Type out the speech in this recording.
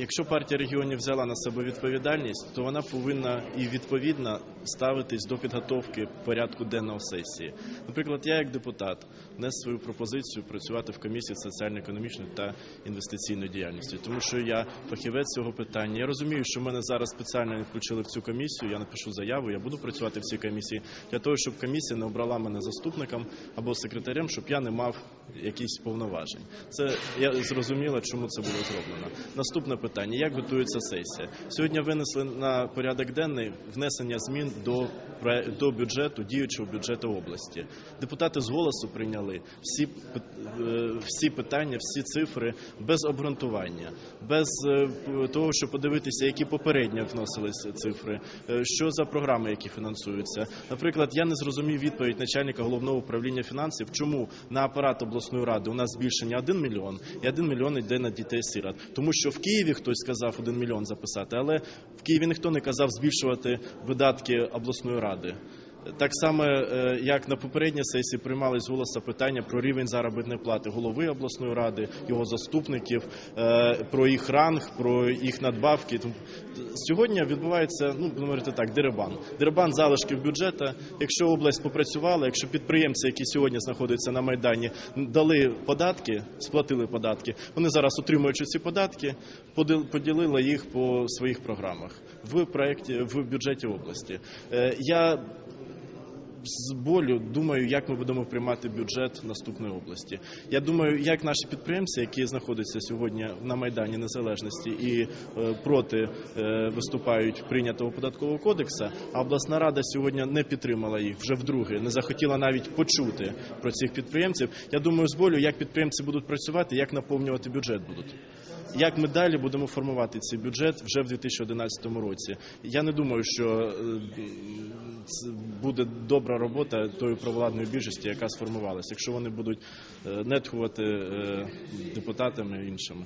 якщо партія регіонів взяла на себе відповідальність, то вона повинна і відповідно ставитись до підготовки порядку денного сесії. Наприклад, я як депутат внес свою пропозицію працювати в комісії соціально-економічної та інвестиційної діяльності, тому що я фахівець цього питання. Я розумію, що мене зараз спеціально не включили в цю комісію. Я напишу заяву, я буду працювати в цій комісії для того, щоб комісія не обрала мене заступником або секретарем, щоб я не мав якісь повноважень. Це я зрозуміла, чому це було зроблено. Наступне питання: як готується сесія? Сьогодні винесли на порядок денний внесення змін до до бюджету діючого бюджету області. Депутати з голосу прийняли всі е, всі питання, всі цифри без обґрунтування, без е, того, щоб подивитися, які попередньо вносилися цифри, е, що за програми, які фінансуються. Наприклад, я не зрозумів відповідь начальника головного управління фінансів, чому на апарат обласної ради у нас збільшення 1 мільйон і 1 мільйон йде на дітей сирот. Тому що в Києві хтось сказав 1 мільйон записати, але в Києві ніхто не казав збільшувати видатки обласної ради. Так само, е, як на попередній сесії приймали з голосу питання про рівень заробітної плати голови обласної ради, його заступників, е, про їх ранг, про їх надбавки. Сьогодні відбувається, ну говорити так, дерибан. Дерибан залишків бюджету. Якщо область попрацювала, якщо підприємці, які сьогодні знаходяться на майдані, дали податки, сплатили податки, вони зараз отримуючи ці податки, поділ- поділили їх по своїх програмах в проєкті в бюджеті області. Е, Я з болю думаю, як ми будемо приймати бюджет наступної області. Я думаю, як наші підприємці, які знаходяться сьогодні на майдані незалежності і е, проти е, виступають прийнятого податкового кодексу, а обласна рада сьогодні не підтримала їх вже вдруге, не захотіла навіть почути про цих підприємців. Я думаю, з болю, як підприємці будуть працювати, як наповнювати бюджет будуть. Як ми далі будемо формувати цей бюджет вже в 2011 році? Я не думаю, що е, буде добра робота тої провладної більшості, яка сформувалася, якщо вони будуть е, нетхувати е, депутатами іншими.